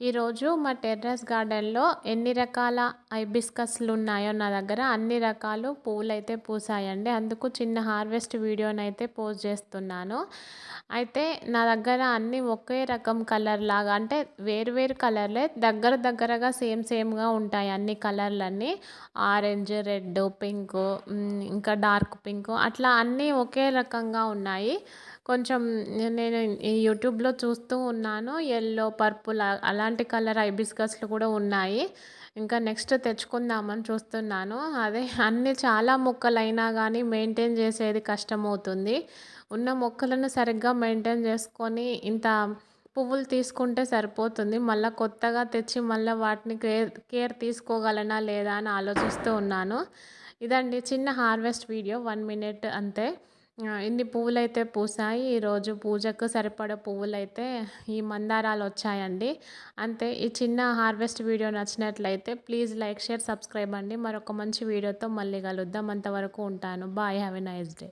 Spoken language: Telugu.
ఈరోజు మా టెర్రస్ గార్డెన్లో ఎన్ని రకాల ఐబిస్కస్లు ఉన్నాయో నా దగ్గర అన్ని రకాలు పువ్వులు అయితే పూసాయండి. అందుకు చిన్న హార్వెస్ట్ వీడియోని అయితే పోస్ట్ చేస్తున్నాను. అయితే నా దగ్గర అన్నీ ఒకే రకం కలర్ లాగా అంటే వేరు వేరు కలర్లే దగ్గర దగ్గరగా సేమ్ సేమ్గా ఉంటాయి అన్ని కలర్లన్నీ. ఆరెంజ్ రెడ్ పింక్ ఇంకా డార్క్ పింక్ అట్లా అన్నీ ఒకే రకంగా ఉన్నాయి. కొంచెం నేను యూట్యూబ్లో చూస్తూ ఉన్నాను. ఎల్లో పర్పుల్ అలాంటి కలర్ ఐబిస్కస్లు కూడా ఉన్నాయి. ఇంకా నెక్స్ట్ తెచ్చుకుందామని చూస్తున్నాను. అదే అన్ని చాలా మొక్కలు అయినా కానీ మెయింటైన్ చేసేది కష్టమవుతుంది. ఉన్న మొక్కలను సరిగ్గా మెయింటైన్ చేసుకొని ఇంత పువ్వులు తీసుకుంటే సరిపోతుంది. మళ్ళీ కొత్తగా తెచ్చి మళ్ళీ వాటిని కేర్ కేర్ తీసుకోగలనా లేదా అని ఆలోచిస్తూ ఉన్నాను. ఇదండి చిన్న హార్వెస్ట్ వీడియో. వన్ మినిట్ అంతే. ఇన్ని పువ్వులు అయితే పూసాయి ఈరోజు పూజకు సరిపడ పువ్వులు అయితే ఈ మందారాలు వచ్చాయండి. అంతే ఈ చిన్న హార్వెస్ట్ వీడియో నచ్చినట్లయితే ప్లీజ్ లైక్ షేర్ సబ్స్క్రైబ్ అండి. మరొక మంచి వీడియోతో మళ్ళీ కలుద్దాం. అంతవరకు ఉంటాను. Bye have a nice day.